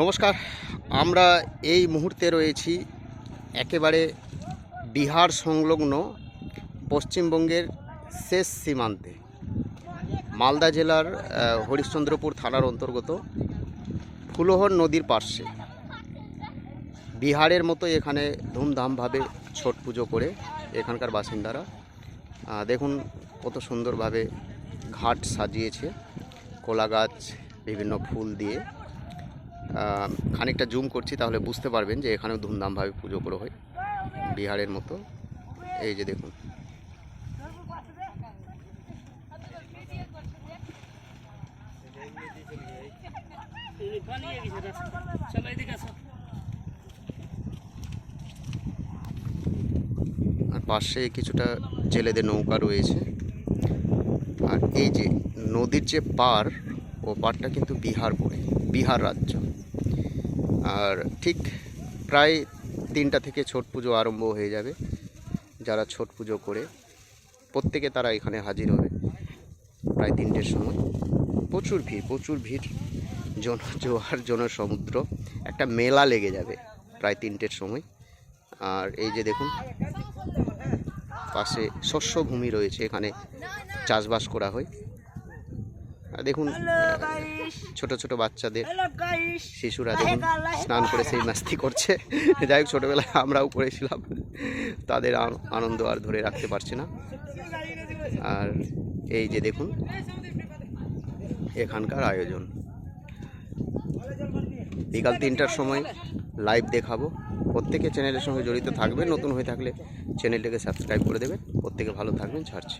নমস্কার, আমরা এই মুহূর্তে রয়েছি একেবারে বিহার সংলগ্ন পশ্চিমবঙ্গের শেষ সীমান্তে, মালদা জেলার হরিশ্চন্দ্রপুর থানার অন্তর্গত ফুলহর নদীর পার্শ্বে। বিহারের মতো এখানে ধুমধামভাবে ছট পুজো করে এখানকার বাসিন্দারা দেখুন কত সুন্দরভাবে ঘাট সাজিয়েছে কলা গাছ বিভিন্ন ফুল দিয়ে। খানিকটা জুম করছি, তাহলে বুঝতে পারবেন যে এখানেও ধুমধামভাবে পুজো করে হয়। বিহারের মতো। এই যে দেখুন। আর পাশে কিছুটা জেলেদের নৌকা রয়েছে। আর এই যে নদীর যে পার, ও পারটা কিন্তু বিহার পড়ে, বিহার রাজ্য। আর ঠিক প্রায় তিনটা থেকে ছট পুজো আরম্ভ হয়ে যাবে যারা ছট পুজো করে। প্রত্যেকে তারা এখানে হাজির হবে প্রায় তিনটের সময়। প্রচুর ভিড় প্রচুর ভিড়। জন, জোয়ার জন সমুদ্র একটা মেলা লেগে যাবে প্রায় তিনটের সময়। আর এই যে দেখুন, পাশে শস্য ভূমি রয়েছে, এখানে চাষবাস করা হয়। দেখুন ছোট ছোট বাচ্চাদের শিশুরা দেখুন স্নান করে সেই মাস্তি করছে। যাই হোক ছোটোবেলায় আমরাও করেছিলাম। তাদের আনন্দ আর ধরে রাখতে পারছি না। আর এই যে দেখুন এখানকার আয়োজন। বিকাল তিনটার সময় লাইভ দেখাবো। প্রত্যেকে চ্যানেলের সঙ্গে জড়িত থাকবেন নতুন হয়ে থাকলে চ্যানেলটাকে সাবস্ক্রাইব করে দেবেন প্রত্যেকে ভালো থাকবেন। ছাড়ছি।